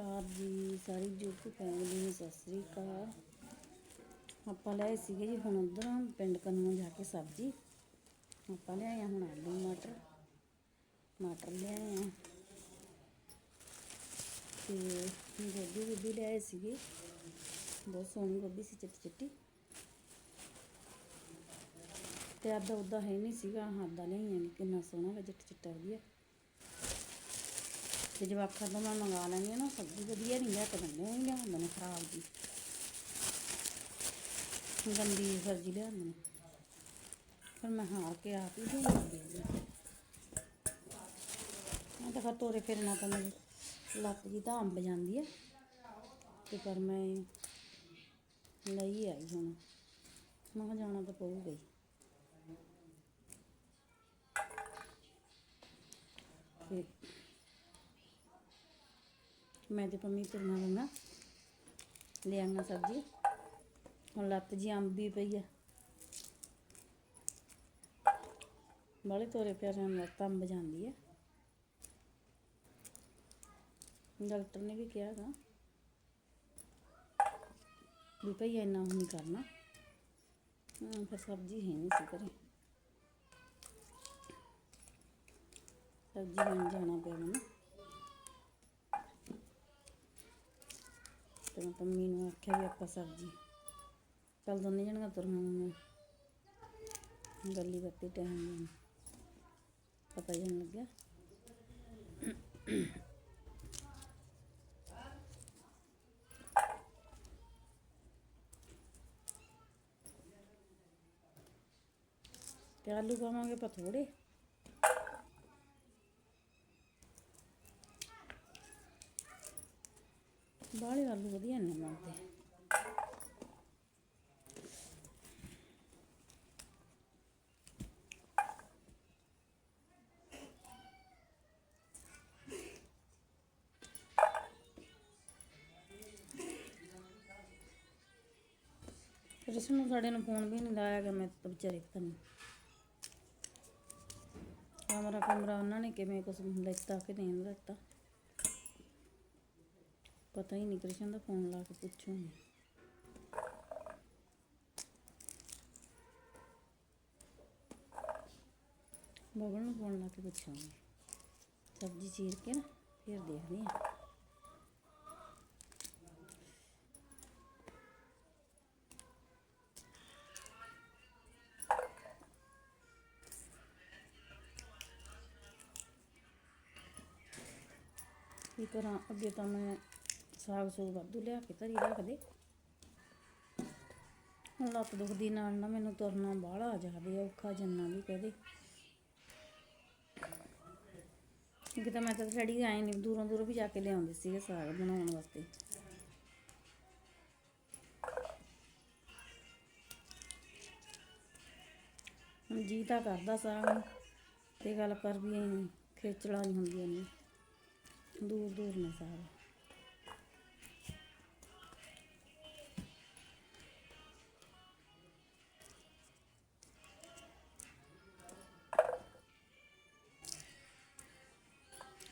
ਅਕਾਲ ਜੀ, ਸਾਰੀ YouTube family ਨੂੰ ਸਤਿ ਸ੍ਰੀ ਅਕਾਲ। ਆਪਾਂ ਲਿਆਏ ਸੀਗੇ ਜੀ ਹੁਣ ਉਧਰੋਂ, ਪਿੰਡ ਕੰਨੋਂ ਜਾ ਕੇ ਸਬਜ਼ੀ। ਆਪਾਂ ਲਿਆਏ ਆ ਹੁਣ ਆਲੂ, ਮਟਰ। ਮਟਰ ਲਿਆਏ ਆ। ਤੇ ਗੋਭੀ ਗੋਭੀ ਲਿਆਏ ਸੀਗੇ। ਬਹੁਤ ਸੋਹਣੀ ਗੋਭੀ ਸੀ, ਚਿੱਟੀ ਚਿੱਟੀ। ਤੇ ਆਦਾ ਉਦਾਂ ਹੈ ਨਹੀਂ ਸੀਗਾ ਆਦਾ ਲਿਆਈਆਂ ਕਿੰਨਾ ਸੋਹਣਾ ਵਾ ਚਿੱਟਾ ਚਿੱਟਾ ਵਧੀਆ। ਤੇ ਜਵਾਕਾਂ ਦਾ ਮੈਂ ਮੰਗਾ ਲੈਂਦੀ ਹਾਂ ਨਾ ਸਬਜ਼ੀ ਵਧੀਆ ਨਹੀਂ ਲੈ ਕੇ ਦਿੰਦੇ ਉਹ ਲਿਆਉਂਦੇ ਨੇ ਖਰਾਬ ਜੀ। ਗੰਦੀ ਸਬਜ਼ੀ ਲਿਆਉਂਦੇ ਨੇ। ਫਿਰ ਮੈਂ ਹਾਰ ਕੇ ਆਪ ਹੀ ਦੇ ਦਿੰਦੀ ਮੈਂ ਤਾਂ ਫਿਰ ਤੋਰੇ ਫਿਰਨਾ ਤਾਂ ਮੇਰੀ ਲੱਤ ਜੀ ਤਾਂ ਅੰਬ ਜਾਂਦੀ ਹੈ। ਤੇ ਪਰ ਮੈਂ ਲਈ ਆਈ ਹੁਣ। ਮੈਂ ਕਿਹਾ ਜਾਣਾ ਤਾਂ ਪਊਗਾ ਹੀ ਤੇ ਮੈਂ ਤੇ ਪੰਮੀ ਤੁਰਨਾ ਲੰਗਾ ਲੈ ਸਬਜ਼ੀ। ਹੁਣ ਲੱਤ ਜੀ ਅੰਬੀ ਪਈ ਆ। ਬਾਲੇ ਤੋਰੇ ਪਿਆਰਿਆਂ ਨੂੰ ਲੱਤ ਅੰਬ ਜਾਂਦੀ ਆ। ਡਾਕਟਰ ਨੇ ਵੀ ਕਿਹਾ ਗਾ ਵੀ ਭਈ ਇੰਨਾ ਉਹ ਨਹੀਂ ਕਰਨਾ। ਹਾਂ, ਫਿਰ ਸਬਜ਼ੀ ਹੈ ਨਹੀਂ ਸੀ ਘਰੇ। ਸਬਜ਼ੀ ਲੈਣ ਜਾਣਾ ਪਿਆ ਮੈਨੂੰ। ਤੇ ਮੈਂ ਪੰਮੀ ਨੂੰ ਆਖਿਆ ਵੀ ਆਪਾਂ ਸਬਜ਼ੀ। ਚੱਲ ਦੋਨੇ ਜਣੀਆਂ ਤੁਰਨਾ ਗੱਲੀ ਬੱਤੀ ਟਾਈਮ ਪਤਾ ਹੀ ਨਹੀਂ ਲੱਗਿਆ। ਤੇ ਆਲੂ ਪਾਵਾਂਗੇ ਆਪਾਂ ਥੋੜੇ ਬਾਹਲੇ ਆਲੂ ਵਧੀਆ ਨਹੀਂ ਬਣਦੇ। ਰਿਸ਼ਮ ਨੂੰ ਸਾਡੇ ਨੂੰ ਫੋਨ ਵੀ ਨਹੀਂ ਲਾਇਆ ਕਿ ਮੈਂ ਤਾਂ ਵਿਚਾਰੇ ਪਤਾ ਨਹੀਂ ਕਮਰਾ ਕਮਰਾ ਉਹਨਾਂ ਨੇ ਕਿਵੇਂ ਕੁਛ ਲੈਤਾ ਕਿ ਨਹੀਂ ਲੈਤਾ ਪਤਾ ਹੀ ਨਹੀਂ ਕ੍ਰਿਸ਼ਨ ਦਾ ਫੋਨ ਲਾ ਕੇ ਪੁੱਛੂਗੀ ਬਗਲ ਨੂੰ ਫੋਨ ਲਾ ਕੇ ਪੁੱਛਾਂਗੀ ਸਬਜ਼ੀ ਚੀਰ ਕੇ ਨਾ ਫਿਰ ਦੇਖਦੇ ਹਾਂ। ਕੀ ਕਰਾਂ ਅੱਗੇ ਤਾਂ ਮੈਂ ਸਾਗ ਸੂਗ ਵਾਧੂ ਲਿਆ ਕੇ ਧਰੀ ਰੱਖਦੇ ਹੁਣ ਲੱਤ ਦੁਖਦੀ ਨਾਲ ਨਾ ਮੈਨੂੰ ਤੁਰਨਾ ਬਾਹਲਾ ਜਾਵੇ ਔਖਾ ਜੰਨਾ ਵੀ ਕਹਦੇ। ਕਿ ਤਾਂ ਮੈਂ ਤਾਂ ਰੈਡੀ ਆਏ ਨਹੀਂ ਦੂਰੋਂ ਦੂਰੋਂ ਵੀ ਜਾ ਕੇ ਲਿਆਉਂਦੇ ਸੀਗੇ ਸਾਗ ਬਣਾਉਣ ਵਾਸਤੇ। ਹੁਣ ਜੀ ਤਾਂ ਕਰਦਾ ਸਾਗ ਨੂੰ, ਤੇ ਗੱਲ ਕਰ ਵੀ ਖੇਚਲਾਂ ਖੇਚਲਾ ਨਹੀਂ ਹੁੰਦੀਆਂ ਨੇ। ਦੂਰ ਦੂਰ ਨਾ ਸਾਗ।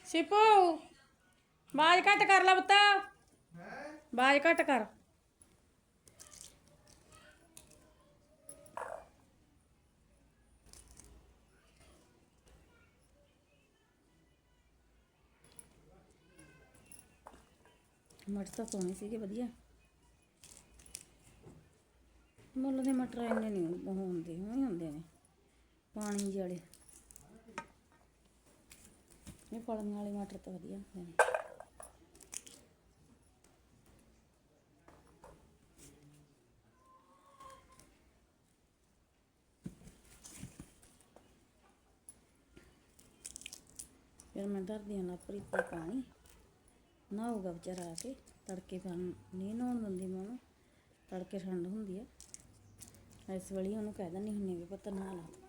ਸਿਪੂ ਬਾਜ ਘੱਟ ਕਰ ਲਾ ਪੁੱਤ। ਬਾਜ ਘੱਟ ਕਰ। ਮਟਰ ਤਾਂ ਸੋਹਣੇ ਸੀਗੇ, ਵਧੀਆ। ਮੁੱਲ ਦੇ ਮਟਰ ਇੰਨੇ ਨਹੀਂ ਹੁੰਦੇ ਉਹ ਹੀ ਹੁੰਦੇ ਨੇ, ਪਾਣੀ ਜਿਹੜੇ ਵਾਲੇ ਇਹ ਵਾਲੇ ਮਟਰ ਤਾਂ ਵਧੀਆ ਹੁੰਦੇ ਨੇ। ਫਿਰ ਮੈਂ ਧਰਦੀ ਹਾਂ ਲਾਪਰੀ ਤੇ ਪਾਣੀ। ਨਹਾਊਗਾ ਵਿਚਾਰਾ ਆ ਕੇ, ਤੜਕੇ ਤਾਂ ਨਹੀਂ ਨਹਾਉਣ ਦਿੰਦੀ ਮੈਂ ਉਹਨੂੰ, ਤੜਕੇ ਠੰਡ ਹੁੰਦੀ ਆ। ਇਸ ਵੇਲੇ ਉਹਨੂੰ ਕਹਿ ਦਿੰਦੀ ਹੁੰਦੀ ਵੀ ਪੁੱਤ ਨਹਾ ਲਾ।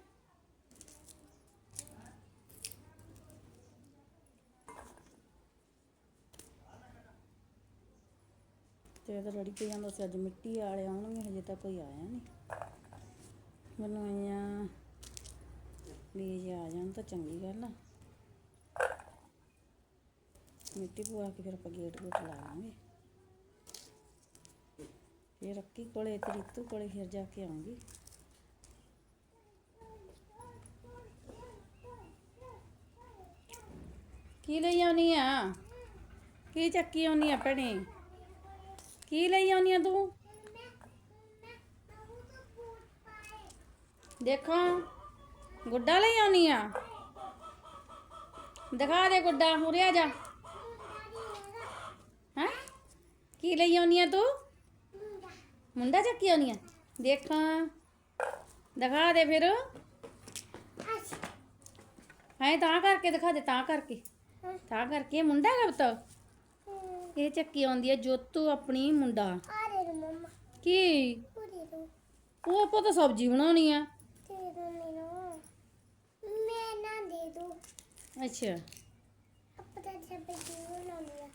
ਤੂੰ। ਤੇ ਇਹਦਾ ਰੜੀ ਪਈ ਜਾਂਦਾ ਸੀ, ਅੱਜ ਮਿੱਟੀ ਵਾਲੇ ਆਉਣਗੇ, ਹਜੇ ਤਾਂ ਕੋਈ ਆਇਆ ਨਹੀਂ। ਮੈਨੂੰ ਆਇਆ ਵੀ ਜੇ ਆ ਜਾਣ ਤਾਂ ਚੰਗੀ ਗੱਲ ਆ। ਮਿੱਟੀ ਪਵਾ ਕੇ ਫਿਰ ਆਪਾਂ ਗੇਟ ਗੇਟ ਲਾ ਲਾਂਗੇ। ਫਿਰ ਰੱਕੀ ਕੋਲੇ, ਤੇ ਰਿਤੂ ਕੋਲੇ ਫਿਰ ਜਾ ਕੇ ਆਉਂਗੀ ਕੀ ਲਈ ਆਉਣੀ ਆ? ਕੀ ਚੱਕੀ ਆਉਣੀ ਆ ਭੈਣੇ? ਕੀ ਲਈ ਆਉਣੀ ਆ ਤੂੰ? ਦੇਖਾਂ, ਗੁੱਡਾ ਲਈ ਆਉਣੀ ਆ। ਦਿਖਾ ਦੇ ਗੁੱਡਾ, ਉਰੇ ਆ ਜਾ। ਹੈ? ਕੀ ਲਈ ਆਉਣੀ ਆ ਤੂੰ? ਮੁੰਡਾ ਚੱਕੀ ਆਉਣੀ ਆ। ਦੇਖਾਂ। ਦਿਖਾ ਦੇ ਫਿਰ। ਹੈ, ਤਾਂ ਕਰਕੇ ਦਿਖਾ ਦੇ, ਤਾਂ ਕਰਕੇ। ਤਾਂ ਕਰਕੇ ਮੁੰਡਾ ਹੈ ਪੁੱਤ। ਇਹ ਚੱਕੀ ਆਉਂਦੀ ਹੈ ਜੋਤੂ ਆਪਣੀ ਮੁੰਡਾ। ਆ ਦੇ ਦੋ ਮੰਮਾ। ਕੀ? ਉਹ ਦੇ ਦੋ। ਉਹ ਆਪਾਂ ਤਾਂ ਸਬਜ਼ੀ ਬਣਾਉਣੀ ਆ। ਦੇ ਦੋ ਮੈਨੂੰ। ਮੈਂ ਨਾ ਦੇ ਦੋ। ਅੱਛਾ। ਆਪਾਂ ਤਾਂ ਜਦ ਬੇਟੀ ਬਣਾਉਣੀ ਆ।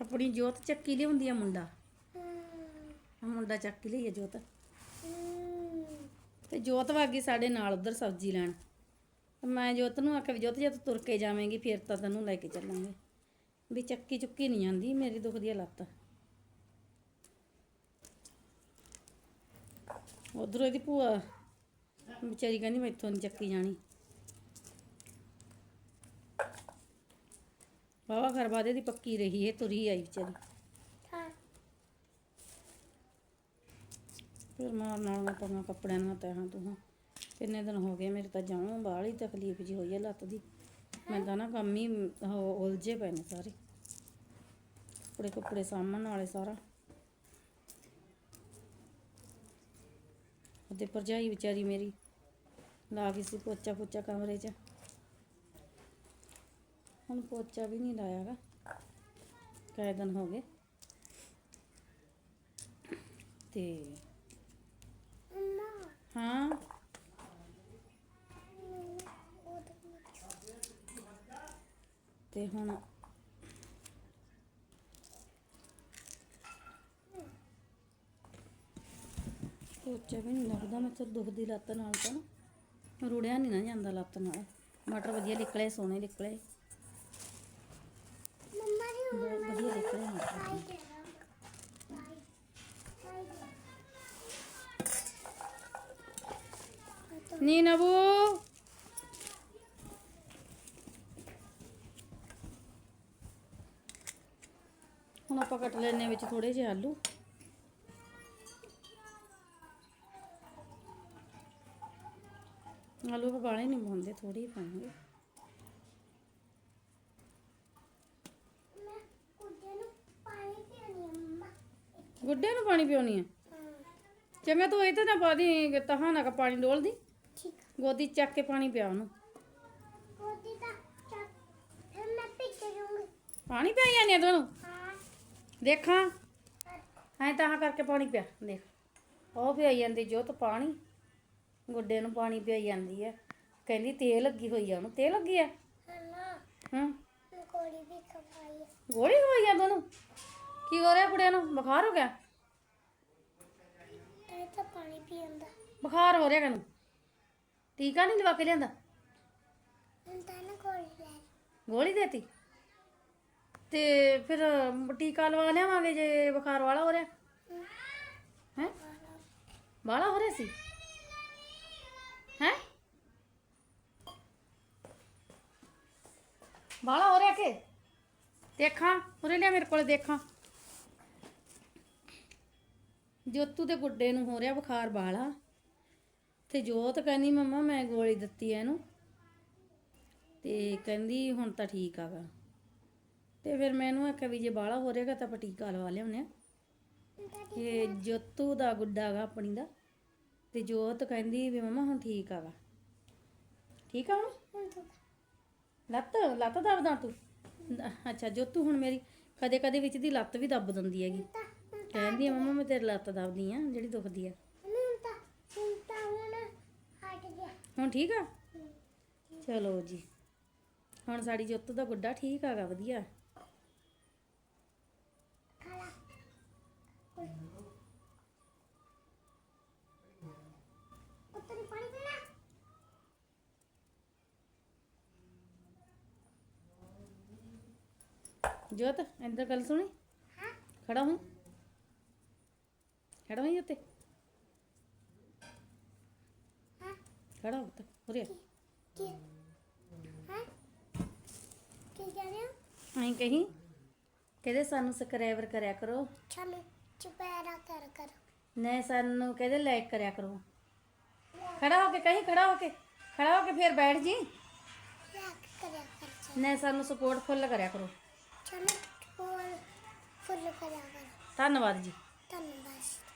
ਆਪਣੀ ਜੋਤ ਚੱਕੀ ਲਿਆਉਂਦੀ ਆ ਮੁੰਡਾ। ਹਮ, ਆ ਮੁੰਡਾ ਚੱਕੀ ਲਈ ਆ ਜੋਤ। ਹਮ, ਤੇ ਜੋਤ ਵਾਗੀ ਸਾਡੇ ਨਾਲ ਉਧਰ ਸਬਜ਼ੀ ਲੈਣ। ਤੇ ਮੈਂ ਜੋਤ ਨੂੰ ਆਖਿਆ ਵੀ ਜੋਤ ਜੇ ਤੂੰ ਤੁਰ ਕੇ ਜਾਵੇਂਗੀ ਫਿਰ ਤਾਂ ਤੈਨੂੰ ਲੈ ਕੇ ਚੱਲਾਂਗੇ। ਵੀ ਚੱਕੀ ਚੁੱਕੀ ਨਹੀਂ ਜਾਂਦੀ ਮੇਰੀ ਦੁਖਦੀ ਆ ਲੱਤ ਉਧਰੋਂ ਇਹਦੀ ਭੂਆ ਵਿਚਾਰੀ ਕਹਿੰਦੀ ਮੈਥੋਂ ਨਹੀਂ ਚੱਕੀ ਜਾਣੀ। ਬਾਵਾ ਘਰ ਬਾਦੇ ਦੀ ਪੱਕੀ ਰਹੀ ਇਹ ਤੁਰੀ ਆਈ ਵਿਚਾਰੀ। ਹਾਂ। ਫਿਰ ਮਾਰ ਨਾਲ ਮੈਂ ਪਾਉਣਾ ਕੱਪੜਿਆਂ ਨੂੰ ਤਹਾਂ ਤੂੰ ਕਿੰਨੇ ਦਿਨ ਹੋ ਗਏ ਮੇਰੇ ਤਾਂ ਜਾਣੋਂ ਬਾਹਲੀ ਹੀ ਤਕਲੀਫ ਜੀ ਹੋਈ ਹੈ ਲੱਤ ਦੀ। ਮੈਂ ਤਾਂ ਨਾ ਕੰਮ ਹੀ ਉਹ ਉਲਝੇ ਪਏ ਨੇ ਸਾਰੇ। ਕੱਪੜੇ ਕੱਪੜੇ ਸਾਂਭਣ ਵਾਲੇ ਸਾਰਾ। ਉਹਦੇ ਭਰਜਾਈ ਵਿਚਾਰੀ ਮੇਰੀ ਲਾ ਗਈ ਸੀ ਪੋਚਾ ਪੋਚਾ ਕਮਰੇ 'ਚ। ਹੁਣ ਪੋਚਾ ਵੀ ਨਹੀਂ ਲਾਇਆਗਾ। ਕਈ ਦਿਨ ਹੋ ਗਏ। ਤੇ ਹਾਂ ਉਹ ਤਾਂ ਤੇ ਹੁਣ ਸੋਚਿਆ ਵੀ ਨਹੀਂ ਲੱਗਦਾ, ਮੈਂ ਤਾਂ ਦੁਖਦੀ ਲੱਤ ਨਾਲ ਤਾਂ ਰੁੜਿਆ ਨਹੀਂ ਨਾ ਜਾਂਦਾ ਲੱਤ ਨਾਲ। ਮਟਰ ਵਧੀਆ ਨਿਕਲੇ, ਸੋਹਣੇ ਨਿਕਲੇ। ਮੰਮਾ ਦੀ ਬਹੁਤ ਵਧੀਆ ਨਿਕਲੇ ਮਟਰ। ਨੀ ਨਬੂ ਹੁਣ ਆਪਾਂ ਕੱਟ ਲੈਣੇ ਵਿੱਚ ਥੋੜੇ ਜਿਹੇ ਆਲੂ। ਆਲੂ ਆਪਾਂ ਬਾਲੇ ਨਹੀਂ ਪਾਉਂਦੇ ਥੋੜੀ ਹੀ ਮੰਮਾ ਗੁੱਡੇ ਨੂੰ ਪਾਣੀ ਪਿਉਣੀ ਆ? ਚੰਗਾ ਤੂੰ ਇਹ ਤੇ ਨਾ ਪਾ ਦੀ ਤਹਾਂ ਨਾ ਪਾਣੀ ਡੋਲ ਦੀ ਠੀਕ ਗੋਦੀ ਚੱਕ ਕੇ ਪਾਣੀ ਪਿਆ ਉਹਨੂੰ। ਉਹਦੀ ਤਾਂ ਚੱਕ ਫਿਰ ਮੈਂ ਪਿੱਛੇ ਪਾਣੀ ਪਿਆ ਜਾਂਦੇ ਆ ਤੁਹਾਨੂੰ ਹਾਂ। ਦੇਖਾਂ। ਐ ਤਾਂ ਕਰਕੇ ਪਾਣੀ ਪਿਆ ਦੇਖ। ਉਹ ਪਿਆਈ ਜਾਂਦੀ ਜੋਤ ਪਾਣੀ। ਗੁੱਡੇ ਨੂੰ ਪਾਣੀ ਪਿਆਈ ਜਾਂਦੀ ਹੈ ਕਹਿੰਦੀ ਤੇਲ ਲੱਗੀ ਹੋਈ ਆ ਉਹਨੂੰ। ਤੇਲ ਲੱਗੀ ਆ? ਹੂੰ। ਕੋੜੀ ਵੀ ਖਵਾਈ ਗੋਲੀ ਖਵਾਈ ਆ ਤੁਹਾਨੂੰ ਕੀ ਹੋ ਰਿਹਾ ਕੁੜਿਆਂ ਨੂੰ? ਬੁਖਾਰ ਹੋ ਗਿਆ? ਤਾਂ ਤਾਂ ਪਾਣੀ ਪੀਂਦਾ ਬੁਖਾਰ ਹੋ ਰਿਹਾ ਕਿਨੂੰ ਟੀਕਾ ਨਹੀਂ ਲਵਾ ਕੇ ਲਿਆਂਦਾ? ਹੁਣ ਤਾਂ ਨਾ ਕੋੜੀ ਲੈ ਗੋਲੀ ਦੇਤੀ? ਤੇ ਫਿਰ ਟੀਕਾ ਲਵਾ ਲਿਆਵਾਂਗੇ ਜੇ ਬੁਖਾਰ ਵਾਲਾ ਹੋ ਰਿਹਾ। ਹੈ? ਵਾਲਾ ਹੋ ਰਿਹਾ ਸੀ? ਹੈ? ਵਾਲਾ ਹੋ ਰਿਹਾ ਕਿ? ਦੇਖਾਂ, ਉਰੇ ਲਿਆ ਮੇਰੇ ਕੋਲ ਦੇਖਾਂ। ਜੋਤੂ ਦੇ ਗੁੱਡੇ ਨੂੰ ਹੋ ਰਿਹਾ ਬੁਖਾਰ ਵਾਲਾ। ਤੇ ਜੋਤ ਕਹਿੰਦੀ, ਮੰਮਾ ਮੈਂ ਗੋਲੀ ਦਿੱਤੀ ਐ ਇਹਨੂੰ। ਤੇ ਕਹਿੰਦੀ, ਹੁਣ ਤਾਂ ਠੀਕ ਆਗਾ ਤੇ ਫਿਰ ਮੈਨੂੰ ਆਖਿਆ ਵੀ ਜੇ ਬਾਹਲਾ ਹੋ ਰਿਹਾਗਾ ਤਾਂ ਆਪਾਂ ਟੀਕਾ ਲਵਾ ਲਿਆਉਂਦੇ ਆ ਇਹ ਜੋਤੂ ਦਾ ਗੁੱਡਾ ਗਾ ਆਪਣੀ ਦਾ ਤੇ ਜੋਤ ਕਹਿੰਦੀ ਵੀ ਮਮਾ ਹੁਣ ਠੀਕ ਆਗਾ ਠੀਕ ਆ ਹੁਣ? ਹੁਣ ਤੂੰ ਲੱਤ ਲੱਤ ਦਬਦਾ ਤੂੰ? ਅੱਛਾ, ਜੋਤੂ ਹੁਣ ਮੇਰੀ ਕਦੇ ਕਦੇ ਵਿੱਚ ਦੀ ਲੱਤ ਵੀ ਦੱਬ ਦਿੰਦੀ ਹੈਗੀ। ਕਹਿੰਦੀ ਆ ਮਮਾ ਮੈਂ ਤੇਰੀ ਲੱਤ ਦੱਬਦੀ ਆ, ਜਿਹੜੀ ਦੁਖਦੀ ਆ। ਹੁਣ ਠੀਕ ਆ? ਚਲੋ ਜੀ। ਹੁਣ ਸਾਡੀ ਜੋਤੂ ਦਾ ਗੁੱਡਾ ਠੀਕ ਆਗਾ ਵਧੀਆ ਖਾਲਾ ਉੱਤਰ ਪਾਣੀ ਪੀਣਾ ਜੋਤ ਇੰਦਰ ਗੱਲ ਸੁਣੀ? ਹਾਂ। ਖੜਾ ਹੋਈ? ਖੜਾ ਹੋਈ ਉੱਤੇ? ਹਾਂ। ਖੜਾ ਹੋ ਉਰੇ ਕੀ ਹਾਂ। ਕੀ ਕਹਿ ਰਹੇ ਹੋ? ਐਂ ਕਹੀਂ ਕਹਿੰਦੇ ਸਾਨੂੰ ਸਬਸਕ੍ਰਾਈਬਰ ਕਰਿਆ ਕਰੋ। ਸਾਨੂੰ ਚੁਪੈਰਾ ਕਰ ਕਰ। ਨੇ ਸਾਨੂੰ ਕਹਿੰਦੇ ਲਾਈਕ ਕਰਿਆ ਕਰੋ। ਖੜਾ ਹੋ ਕੇ ਕਹੀਂ ਖੜਾ ਹੋ ਕੇ ਖੜਾ ਹੋ ਕੇ ਫੇਰ ਬੈਠ ਜੀ। ਲਾਕ ਕਰਿਆ ਕਰ। ਨੇ ਸਾਨੂੰ ਸਪੋਰਟ ਫੁੱਲ ਕਰਿਆ ਕਰੋ। ਸਾਨੂੰ ਫੁੱਲ ਫੁੱਲ ਕਰਿਆ ਕਰ। ਧੰਨਵਾਦ ਜੀ। ਧੰਨਵਾਦ।